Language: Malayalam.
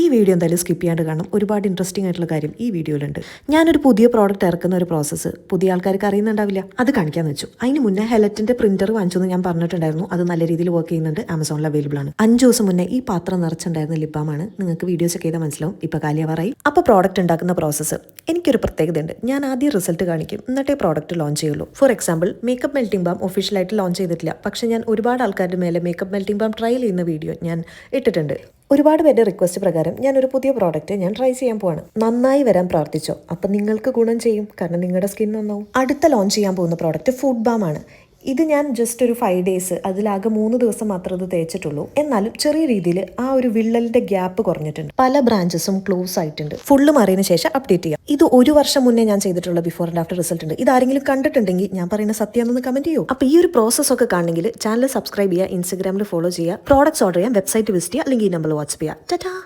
ഈ വീഡിയോ എന്തായാലും സ്കിപ്പ് ചെയ്യാണ്ട് കാണും. ഒരുപാട് ഇൻട്രസ്റ്റിംഗ് ആയിട്ടുള്ള കാര്യം ഈ വീഡിയോയിലുണ്ട് ഞാനൊരു പുതിയ പ്രോഡക്റ്റ് ഇറക്കുന്ന ഒരു പ്രോസസ്സ് പുതിയ ആൾക്കാർക്ക് അറിയുന്നുണ്ടാവില്ല. അത് കാണിക്കാന്ന് വെച്ചു. അതിന് മുന്നേ ഹെലറ്റിന്റെ പ്രിന്റർ വാങ്ങിച്ചു എന്ന് ഞാൻ പറഞ്ഞിട്ടുണ്ടായിരുന്നു. അത് നല്ല രീതിയിൽ വർക്ക് ചെയ്യുന്നുണ്ട്. ആമസോണിൽ അവൈലബിൾ ആണ്. അഞ്ച് ദിവസം മുന്നേ ഈ പാത്രം നിറച്ചുണ്ടായിരുന്ന ലിപ്പാമാണ്. നിങ്ങൾക്ക് വീഡിയോസ് ചെക്ക് ചെയ്താൽ മനസ്സിലാവും. ഇപ്പൊ കാലിയാവാറായി. അപ്പോൾ പ്രോഡക്റ്റ് ഉണ്ടാക്കുന്ന പ്രോസസ്സ് എനിക്കൊരു പ്രത്യേകതയുണ്ട്. ഞാൻ ആദ്യം റിസൾട്ട് കാണിക്കും. എന്നിട്ടേ പ്രോഡക്റ്റ് ലോഞ്ച് ചെയ്യുള്ളൂ. For example makeup melting balm ഒഫീഷ്യലായിട്ട് ലോഞ്ച് ചെയ്തിട്ടില്ല. പക്ഷേ ഞാൻ ഒരുപാട് ആൾക്കാരുടെ മേലെ മേക്കപ്പ് മെൽറ്റിംഗ് ബാം ട്രയൽ ചെയ്യുന്ന വീഡിയോ ഞാൻ ഇട്ടിട്ടുണ്ട്. ഒരുപാട് പേരുടെ റിക്വസ്റ്റ് പ്രകാരം ഞാൻ ഒരു പുതിയ പ്രോഡക്റ്റ് ഞാൻ ട്രൈ ചെയ്യാൻ പോവാണ്. നന്നായി വരാൻ പ്രാർത്ഥിച്ചോ? അപ്പം നിങ്ങൾക്ക് ഗുണം ചെയ്യും. കാരണം നിങ്ങളുടെ സ്കിൻ നന്നാവും. അടുത്ത ലോഞ്ച് ചെയ്യാൻ പോകുന്ന പ്രോഡക്റ്റ് ഫുഡ് ബാം ആണ്. ഇത് ഞാൻ ജസ്റ്റ് ഒരു ഫൈവ് ഡേയ്സ് അതിലാകെ മൂന്ന് ദിവസം മാത്രമേ ഇത് തേച്ചിട്ടുള്ളൂ. എന്നാലും ചെറിയ രീതിയിൽ ആ ഒരു വിള്ളലിന്റെ ഗ്യാപ്പ് കുറഞ്ഞിട്ടുണ്ട്. പല ബ്രാഞ്ചസും ക്ലോസ് ആയിട്ടുണ്ട്. ഫുള്ള് മാറിയതിന് ശേഷം അപ്ഡേറ്റ് ചെയ്യാം. ഇത് ഒരു വർഷം മുന്നേ ഞാൻ ചെയ്തിട്ടുള്ള ബിഫോർ ആൻഡ് ആഫ്റ്റർ റിസൾട്ട് ഉണ്ട്. ഇത് ആരെങ്കിലും കണ്ടിട്ടുണ്ടെങ്കിൽ ഞാൻ പറയുന്ന സത്യം കമന്റ് ചെയ്യൂ. അപ്പോൾ ഈ ഒരു പ്രോസസ് ഒക്കെ കാണണമെങ്കിൽ ചാനൽ സബ്സ്ക്രൈബ് ചെയ്യുക ഇൻസ്റ്റാഗ്രാമിൽ ഫോളോ ചെയ്യുക പ്രോഡക്ട്സ് ഓർഡർ ചെയ്യാം വെബ്സൈറ്റ് വിസിറ്റ് ചെയ്യുക അല്ലെങ്കിൽ ഈ നമ്പർ വാട്സ്ആപ്പ് ചെയ്യുക. ടാറ്റാ!